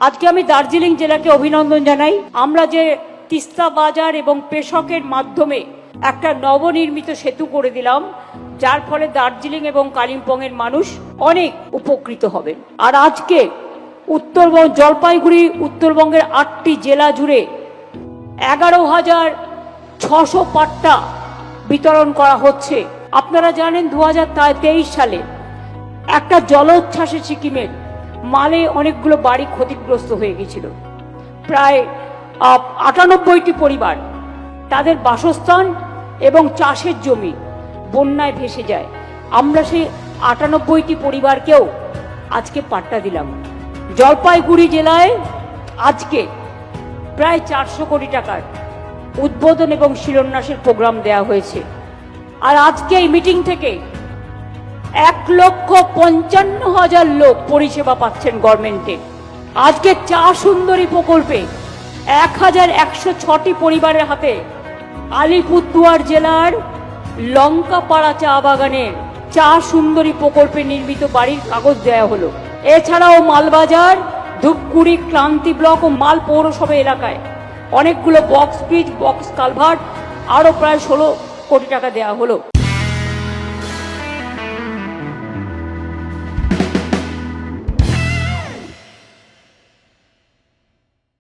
আজকে আমি দার্জিলিং জেলাকে অভিনন্দন জানাই। আমরা যে তিস্তা বাজার এবং পেশকের মাধ্যমে একটা নবনির্মিত সেতু করে দিলাম, যার ফলে দার্জিলিং এবং কালিম্পংয়ের মানুষ অনেক উপকৃত হবেন আর আজকে উত্তরবঙ্গ জলপাইগুড়ি উত্তরবঙ্গের আটটি জেলা জুড়ে এগারো হাজার ছশো পাট্টা বিতরণ করা হচ্ছে। আপনারা জানেন দু হাজার তেইশ সালে একটা জলোচ্ছ্বাসে সিকিমের মালে অনেকগুলো বাড়ি ক্ষতিগ্রস্ত হয়ে গেছিল। প্রায় আটানব্বইটি পরিবার তাদের বাসস্থান এবং চাষের জমি বন্যায় ভেসে যায়। আমরা সেই আটানব্বইটি পরিবারকেও আজকে পাট্টা দিলাম। জলপাইগুড়ি জেলায় আজকে প্রায় চারশো কোটি টাকার উদ্বোধন এবং শিলান্যাসের প্রোগ্রাম দেওয়া হয়েছে। আর আজকে এই মিটিং থেকে এক লক্ষ পঞ্চান্ন হাজার লোক পরিষেবা পাচ্ছেন গভর্নমেন্টে। আজকে চা সুন্দরী প্রকল্পে এক হাজার একশো ছটি পরিবারের হাতে আলিপুরদুয়ার জেলার লঙ্কাপাড়া চা বাগানের চা সুন্দরী প্রকল্পে নির্মিত বাড়ির কাগজ দেওয়া হলো। এছাড়াও মালবাজার, ধূপগুড়ি ক্রান্তি ব্লক ও মাল পৌরসভা এলাকায় অনেকগুলো বক্স ব্রিজ বক্স কালভার্ট, আরও প্রায় ষোলো কোটি টাকা দেওয়া হলো।